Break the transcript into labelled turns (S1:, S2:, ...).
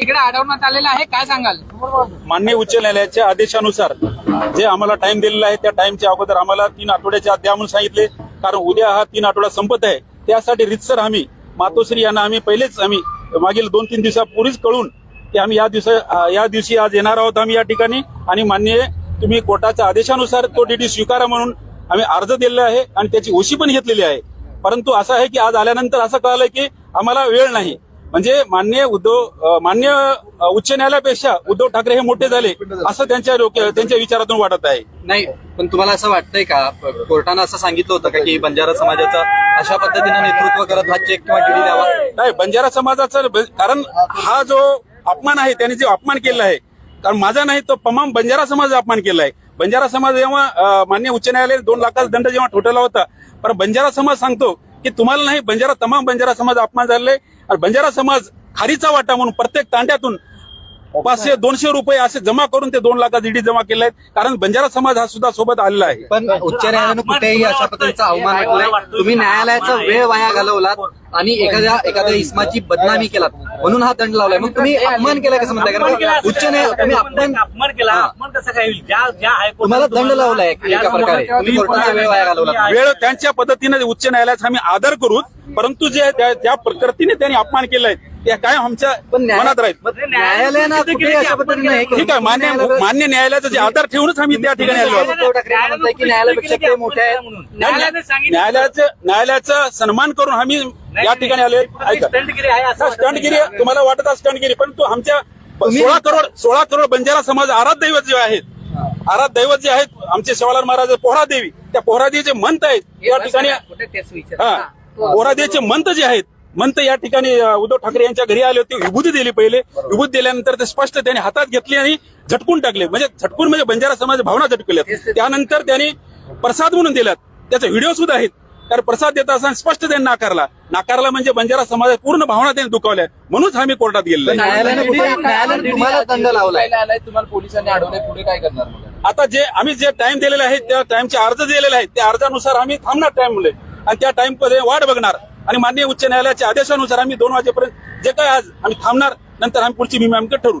S1: इकडे अडवण्यात आलेला आहे. काय सांगाल?
S2: मान्य उच्च न्यायालयाच्या आदेशानुसार जे आम्हाला टाइम दिलेला आहे त्या टाइमच्या अगोदर आम्हाला तीन आठवड्याच्या आत म्हणून सांगितले. कारण उद्या हा तीन आठवडा संपत आहे. त्यासाठी रितसर आम्ही मातोश्री यांना आम्ही पहिलेच आम्ही मागील दोन तीन दिवसापूर्वीच कळून की आम्ही या दिवसा या दिवशी आज येणार आहोत आम्ही या ठिकाणी. आणि मान्य तुम्ही कोर्टाच्या आदेशानुसार तो डीडी स्वीकारा म्हणून आम्ही अर्ज दिलेला आहे आणि त्याची ओशी पण घेतलेली आहे. परंतु असं आहे की आज आल्यानंतर असं कळालं की आम्हाला वेळ नाही. म्हणजे मान्य उद्धव मान्य उच्च न्यायालयापेक्षा उद्धव ठाकरे हे मोठे झाले असं त्यांच्या त्यांच्या विचारातून वाटत आहे.
S3: नाही पण तुम्हाला असं वाटतंय का? कोर्टानं असं सांगितलं होतं का की बंजारा समाजाचं अशा पद्धतीनं नेतृत्व करत हा चेक किंवा डीडी द्यावा
S2: नाही बंजारा समाजाचा कारण हा जो अपमान आहे त्यांनी जो अपमान केला आहे कारण माझा नाही तो तमाम बंजारा समाज अपमान केला आहे. बंजारा समाज जेव्हा मान्य उच्च न्यायालय दोन लाखाचा दंड जेव्हा ठोठवला होता पण बंजारा समाज सांगतो की तुम्हाला नाही बंजारा तमाम बंजारा समाज अपमान झालेला आहे. आणि बंजारा समाज खारीचा वाटा म्हणून प्रत्येक तांड्यातून पाचशे दोनशे रुपये असे जमा करून ते दोन लाखात ईडी जमा केले आहेत. कारण बंजारा समाज हा सुद्धा सोबत आलेला आहे.
S3: पण उच्च न्यायालयानं कुठेही अशा पद्धतीचा अवमान तुम्ही न्यायालयाचा वेळ वाया घालवलात. आणि एखाद्या एखाद्या इस्माची बदनामी केलात म्हणून हा दंड लावलाय. मग तुम्ही अपमान केला कसं म्हणताय
S4: केला
S3: कारण उच्च न्यायालय तुम्ही अपमान
S4: अपमान केला
S3: हा.
S4: अपमान कसं काय होईल? ज्या ज्या हायकोर्टाने
S3: तुम्हाला दंड लावलाय एका प्रकारे. तुम्ही कोर्टाचा वेळ वाया घालवला
S2: वेळ त्यांच्या पद्धतीने उच्च न्यायालयाचा आम्ही आदर करू परंतु जे त्या- प्रकृतीने त्यांनी अपमान केलाय त्या काय आमच्या
S3: पण
S2: मनात राहील.
S3: न्यायालयानं कुठेही अशा पद्धतीने हे केलं.
S2: ठीक आहे मान्य मान्य न्यायालयाचा जे आदर ठेवूनच आम्ही त्या ठिकाणी आलो आहोत.
S3: उद्धव ठाकरे म्हणताय की न्यायालयापेक्षा ते मोठे आहेत?
S4: न्यायालयाने सांगितलं.
S2: न्यायालयाचं न्यायालयाचा सन्मान करून आम्ही या ठिकाणी आले ऐका.
S4: स्टंटगिरी आहे असं
S2: हा, स्टंटगिरी आहे. तुम्हाला वाटत आहे स्टंटगिरी परंतु आमच्या सोळा करोड सोळा करोड बंजारा समाज आराध दैवत जे आहेत आराध दैवत जे आहेत आमचे शिवालाल महाराज पोहरा देवी त्या पोहरा देवीचे मंत आहेत. या ठिकाणी हा. पोहरादेचे मंत जे आहेत मंत या ठिकाणी उद्धव ठाकरे यांच्या घरी आले होते विभूती दिली पहिले. विभूती दिल्यानंतर ते स्पष्ट त्यांनी हातात घेतली आणि झटकून टाकले. म्हणजे झटकून म्हणजे बंजारा समाज भावना झटकल्यात. त्यानंतर त्यांनी प्रसाद म्हणून दिलात. त्याचे व्हिडिओ सुद्धा आहेत. कारण प्रसाद देत असताना स्पष्ट त्यांनी नाकारला. नाकारला म्हणजे बंजारा समाज पूर्ण भावना त्यांनी दुखावल्या. म्हणूनच आम्ही कोर्टात आहे.
S3: तुम्हाला
S1: पोलिसांनी पुढे काय करणार
S2: आता जे आम्ही जे टाइम दिलेले आहेत त्या टाइमचे अर्ज दिलेले आहेत त्या अर्जानुसार आम्ही थांबणार टाइम मुले आणि त्या टाइममध्ये वाट बघणार. आणि मान्य उच्च न्यायालयाच्या आदेशानुसार आम्ही दोन वाजेपर्यंत जे काय आज आम्ही थांबणार नंतर आम्ही पुढची भूमिका आमकडे ठरवू.